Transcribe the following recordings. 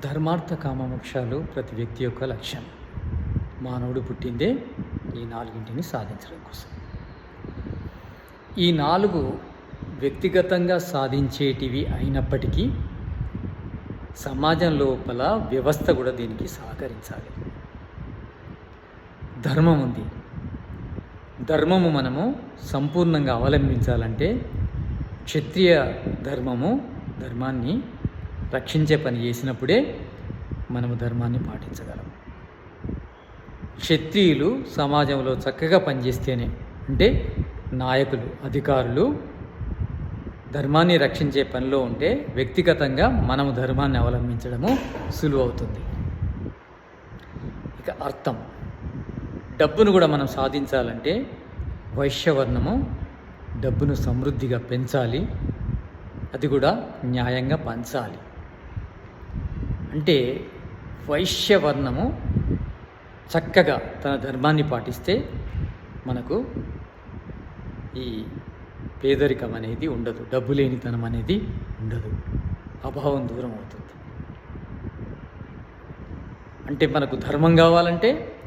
ధర్మార్థ కామమోక్షాలు ప్రతి వ్యక్తి యొక్క లక్ష్యం. మానవుడు పుట్టిందే ఈ నాలుగింటిని సాధించడం కోసం. ఈ నాలుగు వ్యక్తిగతంగా సాధించేటివి అయినప్పటికీ సమాజం లోపల వ్యవస్థ కూడా దీనికి సహకరించాలి. ధర్మం ఉంది. ధర్మము మనము సంపూర్ణంగా అవలంబించాలంటే క్షత్రియ ధర్మము ధర్మాన్ని రక్షించే పని చేసినప్పుడే మనము ధర్మాన్ని పాటించగలం. క్షత్రియులు సమాజంలో చక్కగా పనిచేస్తేనే అంటే నాయకులు అధికారులు ధర్మాన్ని రక్షించే పనిలో ఉంటే వ్యక్తిగతంగా మనము ధర్మాన్ని అవలంబించడము సులువు అవుతుంది. ఇక అర్థం. డబ్బును కూడా మనం సాధించాలంటే వైశ్యవర్ణము డబ్బును సమృద్ధిగా పెంచాలి. అది కూడా న్యాయంగా పంచాలి. అంటే వైశ్యవర్ణము చక్కగా తన ధర్మాన్ని పాటిస్తే మనకు ఈ పేదరికం అనేది ఉండదు డబ్బు లేనితనం అనేది ఉండదు. అభావం దూరం అవుతుంది. అంటే మనకు ధర్మం కావాలంటే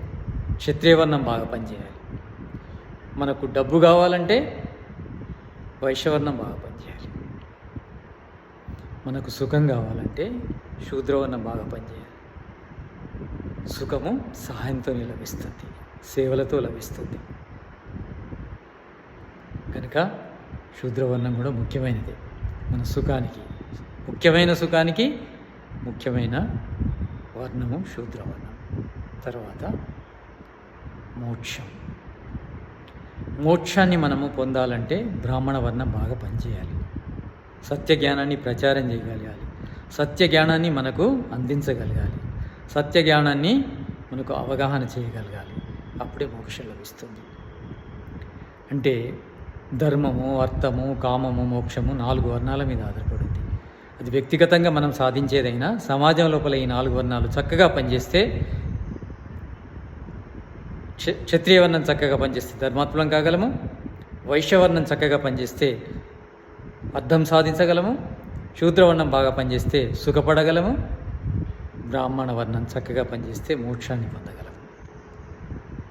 క్షత్రియవర్ణం బాగా పనిచేయాలి. మనకు డబ్బు కావాలంటే వైశ్యవర్ణం బాగా పనిచేయాలి. మనకు సుఖం కావాలంటే శూద్రవర్ణం బాగా పనిచేయాలి. సుఖము సహాయంతో లభిస్తుంది సేవలతో లభిస్తుంది. కనుక శూద్రవర్ణం కూడా ముఖ్యమైనది. మన సుఖానికి ముఖ్యమైన సుఖానికి ముఖ్యమైన వర్ణము శూద్రవర్ణం. తర్వాత మోక్షం. మోక్షాన్ని మనము పొందాలంటే బ్రాహ్మణ వర్ణం బాగా పనిచేయాలి. సత్య జ్ఞానాన్ని ప్రచారం చేయగలగాలి. సత్య జ్ఞానాన్ని మనకు అందించగలగాలి. సత్య జ్ఞానాన్ని మనకు అవగాహన చేయగలగాలి. అప్పుడే మోక్షం లభిస్తుంది. అంటే ధర్మము అర్థము కామము మోక్షము నాలుగు వర్ణాల మీద ఆధారపడింది అది వ్యక్తిగతంగా మనం సాధించేదైనా సమాజం లోపల ఈ నాలుగు వర్ణాలు చక్కగా పనిచేస్తే క్ష- క్షత్రియవర్ణం చక్కగా పనిచేస్తే ధర్మాత్మలం కాగలము? వైశ్యవర్ణం చక్కగా పనిచేస్తే అర్థం సాధించగలము? శూద్రవర్ణం బాగా పనిచేస్తే సుఖపడగలము? బ్రాహ్మణ వర్ణం చక్కగా పనిచేస్తే మోక్షాన్ని పొందగలము.